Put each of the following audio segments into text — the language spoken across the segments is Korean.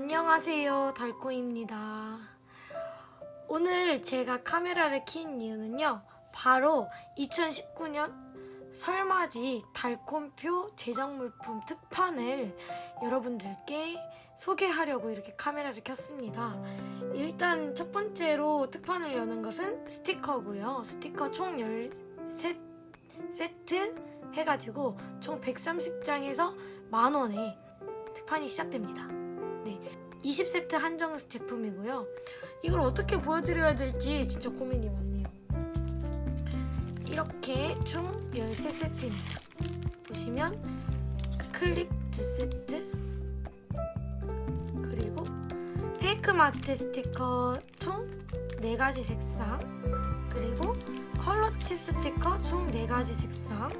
안녕하세요 달코입니다. 오늘 제가 카메라를 킨 이유는요 바로 2019년 설맞이 달콤표 제작물품 특판을 여러분들께 소개하려고 이렇게 카메라를 켰습니다. 일단 첫 번째로 특판을 여는 것은 스티커고요. 스티커 총 13세트 해가지고 총 130장에서 만원에 특판이 시작됩니다 네, 20세트 한정 제품이고요. 이걸 어떻게 보여드려야 될지 진짜 고민이 많네요. 이렇게 총 13세트입니다. 보시면 클립 2세트 그리고 페이크 마트 스티커 총 4가지 색상 그리고 컬러 칩 스티커 총 4가지 색상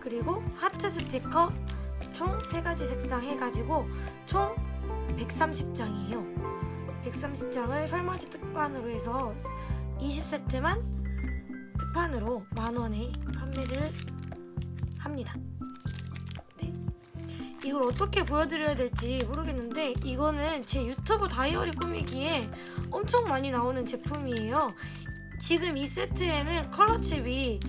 그리고 하트 스티커 총 3가지 색상 해가지고 총 130장이에요. 130장을 설맞이 특판으로 해서 20세트만 특판으로 만원에 판매를 합니다. 네. 이걸 어떻게 보여드려야 될지 모르겠는데 이거는 제 유튜브 다이어리 꾸미기에 엄청 많이 나오는 제품이에요. 지금 이 세트에는 컬러칩이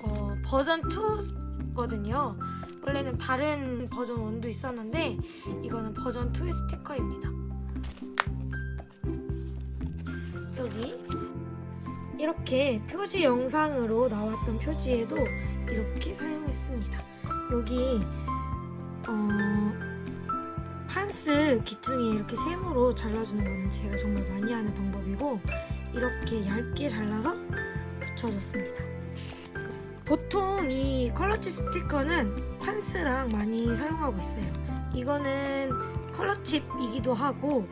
어, 버전 2거든요. 원래는 다른 버전 1도 있었는데 이거는 버전 2의 스티커입니다. 여기 이렇게 표지 영상으로 나왔던 표지에도 이렇게 사용했습니다. 여기 어, 판스 기퉁이 이렇게 세모로 잘라주는 거는 제가 정말 많이 하는 방법이고 이렇게 얇게 잘라서 붙여줬습니다. 보통 이 컬러칩 스티커는 판스랑 많이 사용하고 있어요. 이거는 컬러칩이기도 하고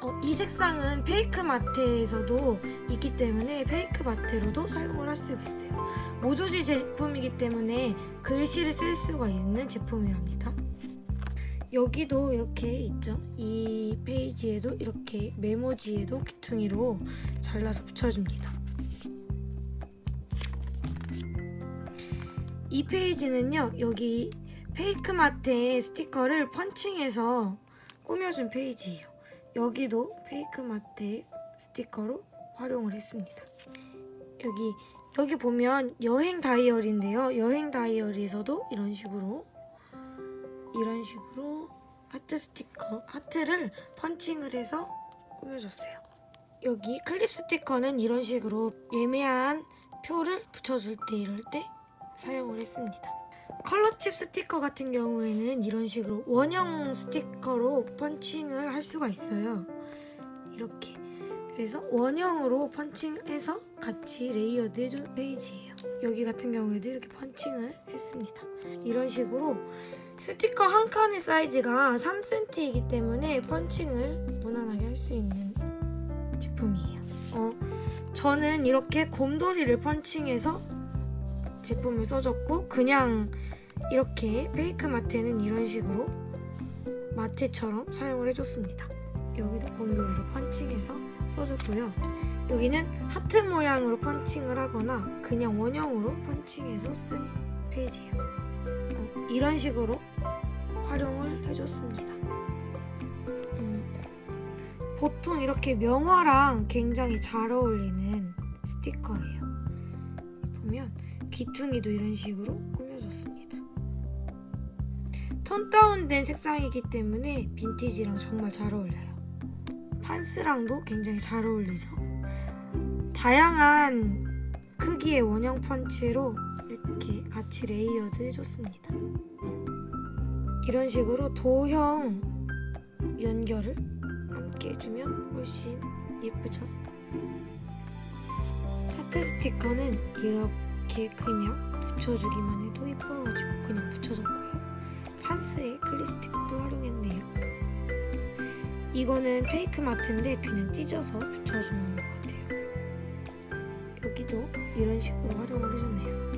어, 이 색상은 페이크 마테에서도 있기 때문에 페이크 마테로도 사용을 할 수가 있어요. 모조지 제품이기 때문에 글씨를 쓸 수가 있는 제품이랍니다. 여기도 이렇게 있죠. 이 페이지에도 이렇게 메모지에도 귀퉁이로 잘라서 붙여줍니다. 이 페이지는요 여기 페이크마트의 스티커를 펀칭해서 꾸며준 페이지예요. 여기도 페이크마트의 스티커로 활용을 했습니다. 여기 여기 보면 여행 다이어리인데요. 여행 다이어리에서도 이런 식으로 이런 식으로 하트 스티커 하트를 펀칭을 해서 꾸며줬어요. 여기 클립 스티커는 이런 식으로 예매한 표를 붙여줄 때 이럴 때 사용을 했습니다. 컬러칩 스티커 같은 경우에는 이런 식으로 원형 스티커로 펀칭을 할 수가 있어요. 이렇게. 그래서 원형으로 펀칭해서 같이 레이어드 해준 페이지예요. 여기 같은 경우에도 이렇게 펀칭을 했습니다. 이런 식으로 스티커 한 칸의 사이즈가 3cm이기 때문에 펀칭을 무난하게 할 수 있는 제품이에요. 어, 저는 이렇게 곰돌이를 펀칭해서 제품을 써줬고 그냥 이렇게 페이크 마테는 이런 식으로 마테처럼 사용을 해줬습니다. 여기도 곰돌이로 펀칭해서 써줬고요. 여기는 하트 모양으로 펀칭을 하거나 그냥 원형으로 펀칭해서 쓴 페이지예요. 어, 이런 식으로 활용을 해줬습니다. 음, 보통 이렇게 명화랑 굉장히 잘 어울리는 스티커예요. 보면 귀퉁이도 이런 식으로 꾸며줬습니다. 톤 다운된 색상이기 때문에 빈티지랑 정말 잘 어울려요. 판스랑도 굉장히 잘 어울리죠. 다양한 크기의 원형 펀치로 이렇게 같이 레이어드 해줬습니다. 이런 식으로 도형 연결을 함께 해주면 훨씬 예쁘죠? 하트 스티커는 이렇게 이렇게 그냥 붙여주기만 해도 예뻐가지고 그냥 붙여줬고요. 판스에 클리스틱도 활용했네요. 이거는 페이크 마트인데 그냥 찢어서 붙여주는 것 같아요. 여기도 이런 식으로 활용을 해줬네요.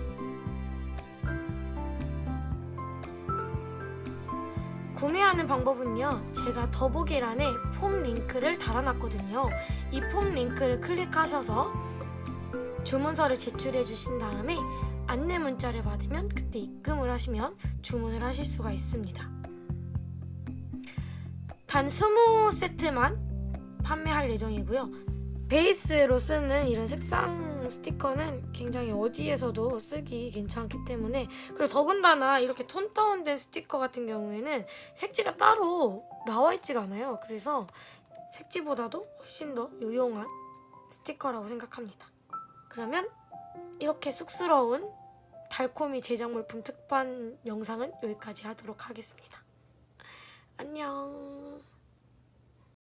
구매하는 방법은요 제가 더보기란에 폼 링크를 달아놨거든요 이 폼 링크를 클릭하셔서 주문서를 제출해 주신 다음에 안내 문자를 받으면 그때 입금을 하시면 주문을 하실 수가 있습니다. 단 20세트만 판매할 예정이고요. 베이스로 쓰는 이런 색상 스티커는 굉장히 어디에서도 쓰기 괜찮기 때문에 그리고 더군다나 이렇게 톤 다운된 스티커 같은 경우에는 색지가 따로 나와 있지가 않아요. 그래서 색지보다도 훨씬 더 유용한 스티커라고 생각합니다. 그러면 이렇게 쑥스러운 달콤이 제작물품 특판 영상은 여기까지 하도록 하겠습니다. 안녕.